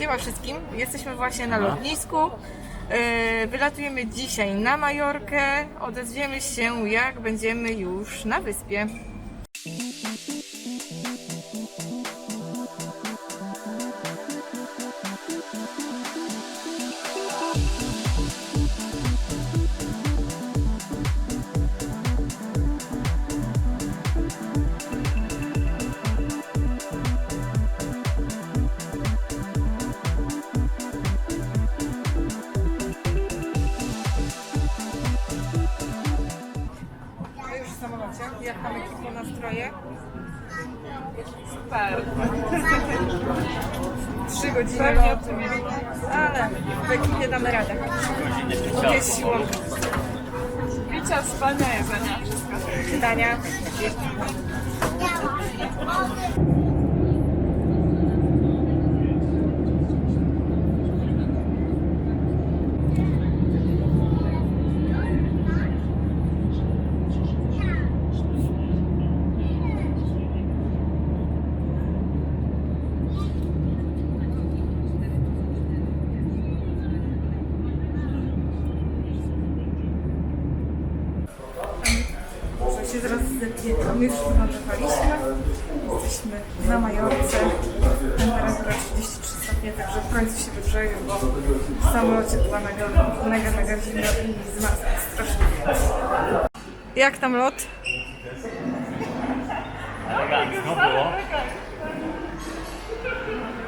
Siema wszystkim, jesteśmy właśnie na lotnisku. Yy, Wylatujemy dzisiaj na Majorkę. Odezwiemy się, jak będziemy już na wyspie. Super. Trzy godziny lotu. Ale w ekipie damy radę. Jest siłą. Picia, spania, jedzenia, wszystko. Dania. Zepniemy. Już wylądowaliśmy. Jesteśmy na Majorce. Temperatura 33 stopnie, także w końcu się wygrzeje, bo w samolocie była mega, mega, mega zimno i zmarzło strasznie. Jak tam lot? Elegancko było.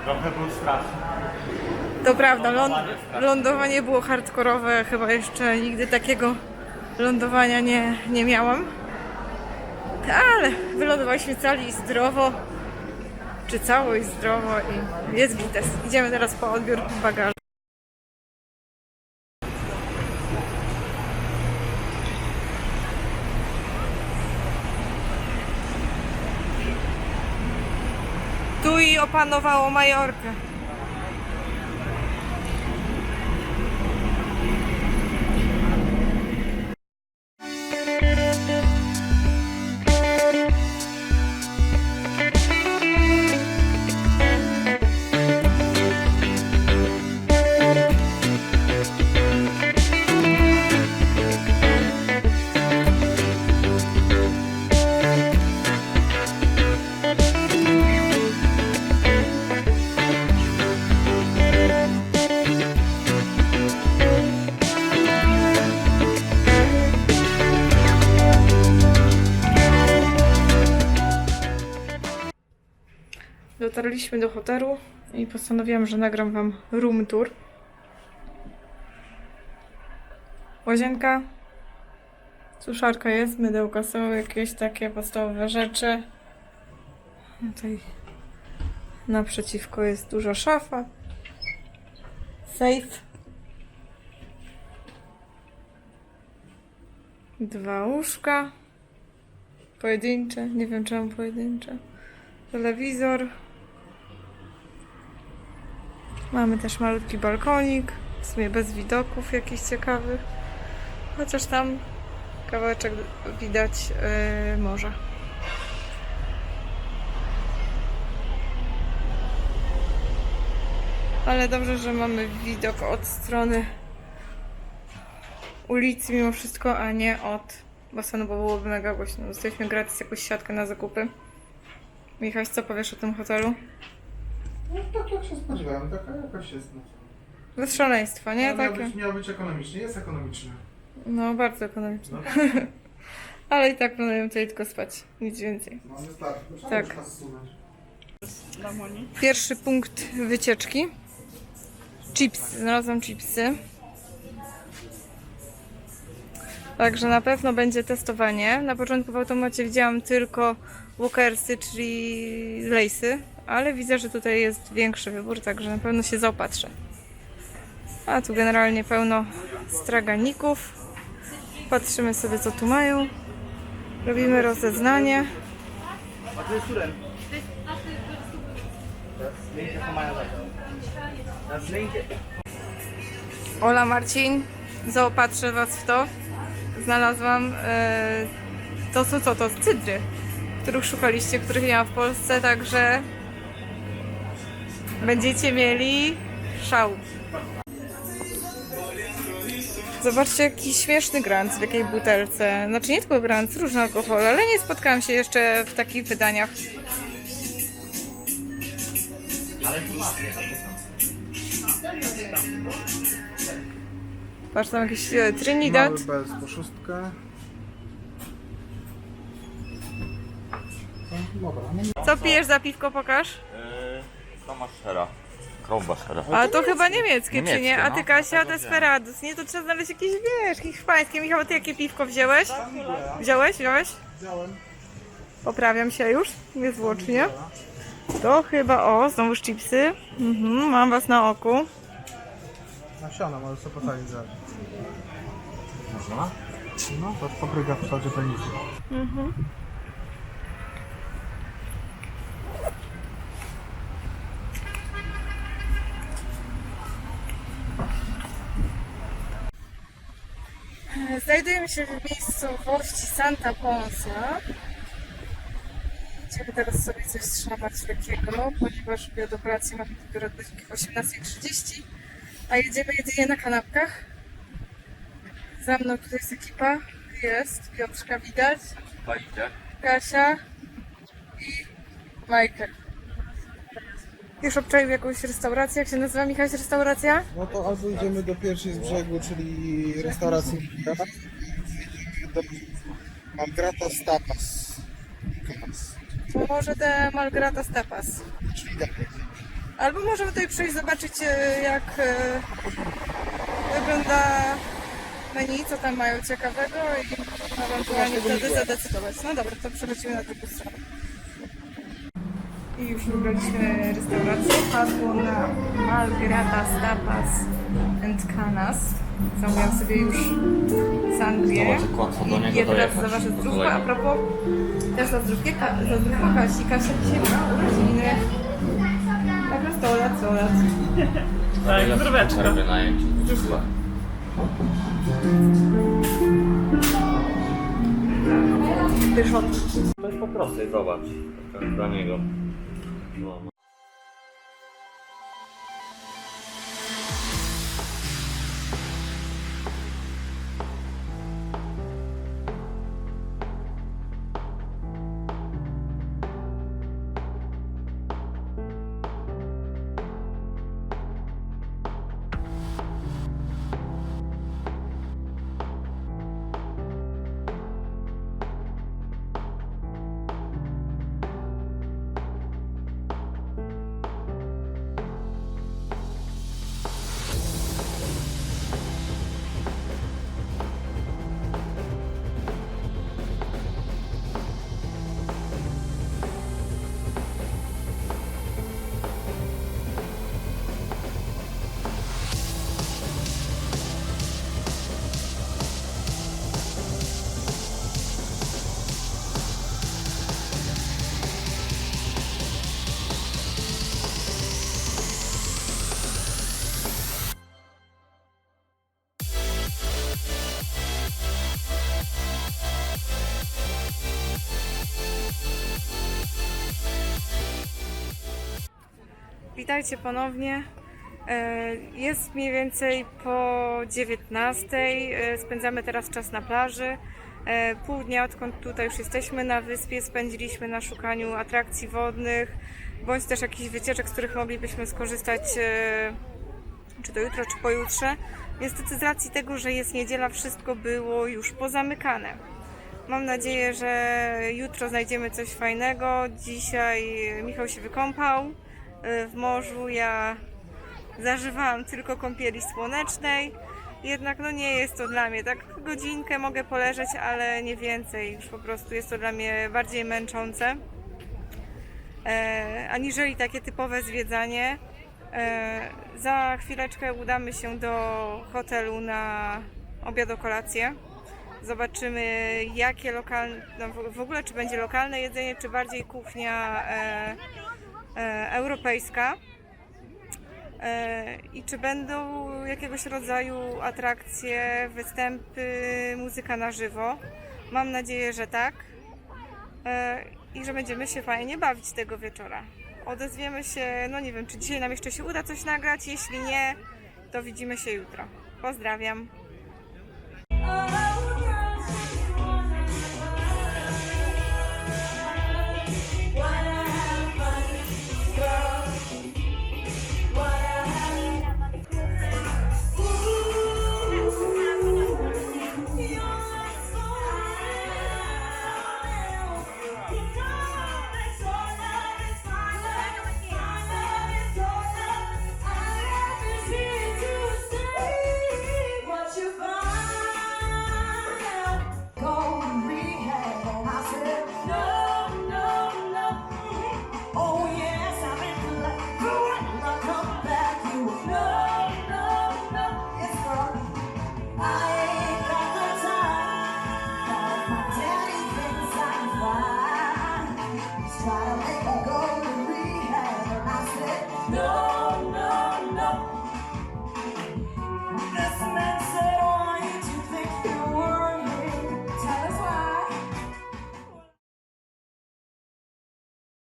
Trochę był straszny. To prawda, ląd, lądowanie było hardkorowe. Chyba jeszcze nigdy takiego lądowania nie, nie miałam. Ale wylądowaliśmy cali zdrowo. Czy cało i zdrowo i jest gites. Idziemy teraz po odbiór bagażu. Tu i opanowało Majorkę. Dotarliśmy do hotelu i postanowiłam, że nagram wam room tour. Łazienka, suszarka jest, mydełka są, jakieś takie podstawowe rzeczy. Tutaj naprzeciwko jest duża szafa. Safe. Dwa łóżka. Pojedyncze, nie wiem czemu pojedyncze. Telewizor. Mamy też malutki balkonik, w sumie bez widoków jakichś ciekawych. Chociaż tam kawałeczek widać yy, morza. Ale dobrze, że mamy widok od strony ulicy mimo wszystko, a nie od basenu, bo byłoby mega głośno. Dostaliśmy gratis jakąś siatkę na zakupy. Michał, co powiesz o tym hotelu? No tak jak się spodziewałem, taka jakoś jest. No. Bez szaleństwa, nie? Ale miał, Takie. być, miał być ekonomiczny, jest ekonomiczny. No, bardzo ekonomiczne. No, Ale i tak planuję tutaj tylko spać. Nic więcej. no wystarczy, trzeba Tak. już nas zsunąć. Dla Moni. Pierwszy punkt wycieczki. Chips. Znalazłam chipsy. Także na pewno będzie testowanie. Na początku w automacie widziałam tylko Walkersy, czyli lejsy, ale widzę, że tutaj jest większy wybór, także na pewno się zaopatrzę. A tu generalnie pełno straganików. Patrzymy sobie, co tu mają. Robimy rozeznanie. Ola Marcin, zaopatrzę Was w to. Znalazłam e, to są co to? Cydry, których szukaliście, których nie ma w Polsce, także Będziecie mieli szał. Zobaczcie, jaki śmieszny grant w jakiej butelce. Znaczy nie tylko grant, różne alkohole, ale nie spotkałam się jeszcze w takich wydaniach. Patrz, tam jakiś e, Trinidad. Mały bez po szóstkę. Co pijesz za piwko, pokaż? Yy, to ma szera. Krąba szera. A to chyba niemieckie, czy nie? A no. ty Kasia, Dlatego Desperados. Nie, to trzeba znaleźć jakieś, wiesz, hiszpańskie. Michał, a ty jakie piwko wziąłeś? Wziąłeś? Wziąłeś? wziąłem. Poprawiam się już, niezwłocznie. To chyba, o, znowuż chipsy. Mhm, mam was na oku. Nasiona, możesz sobie posadzić zaraz. Można? No, to papryka w to nic. Znajdujemy się w miejscowości Santa Ponsa. Będziemy teraz sobie coś trzymać takiego, ponieważ obiad kolację mamy dopiero od godziny 18.30, a jedziemy jedynie na kanapkach. Za mną tutaj jest ekipa, jest Piotrka widać? Kasia i Michael. Już obczaił jakąś restaurację, jak się nazywa Michaś restauracja? No to albo idziemy do pierwszej z brzegu, czyli restauracji Liliana. do Malgrata Stapas. Tapas. To może te Malgrata Tapas. Czyli tak. Albo możemy tutaj przyjść zobaczyć e, jak e, wygląda menu, co tam mają ciekawego i ewentualnie wtedy zadecydować. No dobra, to przechodzimy na drugą stronę. I już wybraliśmy restaurację. Padło na Malgrata Tapas and Canas. Zamówiłam sobie już sangrię. Zobacz, jak łatwo do niego I teraz dojechać. za wasze Do zdrówko. kolegi. A propos też za zdrówkę, Ka- za zdrówko Kasi. Kasia dzisiaj ma urodziny. Taka 100 lat, 100 lat. Tak, zdróweczko. Robię najęcie. Pyszot. To jest po prostu, zobacz. Tak Dla niego. No. Witajcie ponownie. E, Jest mniej więcej po 19. E, Spędzamy teraz czas na plaży. E, Pół dnia odkąd tutaj już jesteśmy na wyspie spędziliśmy na szukaniu atrakcji wodnych, bądź też jakichś wycieczek, z których moglibyśmy skorzystać czy to jutro, czy pojutrze. Niestety z racji tego, że jest niedziela, wszystko było już pozamykane. Mam nadzieję, że jutro znajdziemy coś fajnego. Dzisiaj Michał się wykąpał w morzu. Ja zażywałam tylko kąpieli słonecznej. Jednak no nie jest to dla mnie. Tak godzinkę mogę poleżeć, ale nie więcej. Już po prostu jest to dla mnie bardziej męczące. E, aniżeli takie typowe zwiedzanie. E, za chwileczkę udamy się do hotelu na obiad o kolację. Zobaczymy, jakie lokalne, no w- ogóle czy będzie lokalne jedzenie, czy bardziej kuchnia e, europejska. E, I czy będą jakiegoś rodzaju atrakcje, występy, muzyka na żywo. Mam nadzieję, że tak. E, I że będziemy się fajnie bawić tego wieczora. odezwiemy się, no nie wiem, czy dzisiaj nam jeszcze się uda coś nagrać. Jeśli nie, to widzimy się jutro. Pozdrawiam.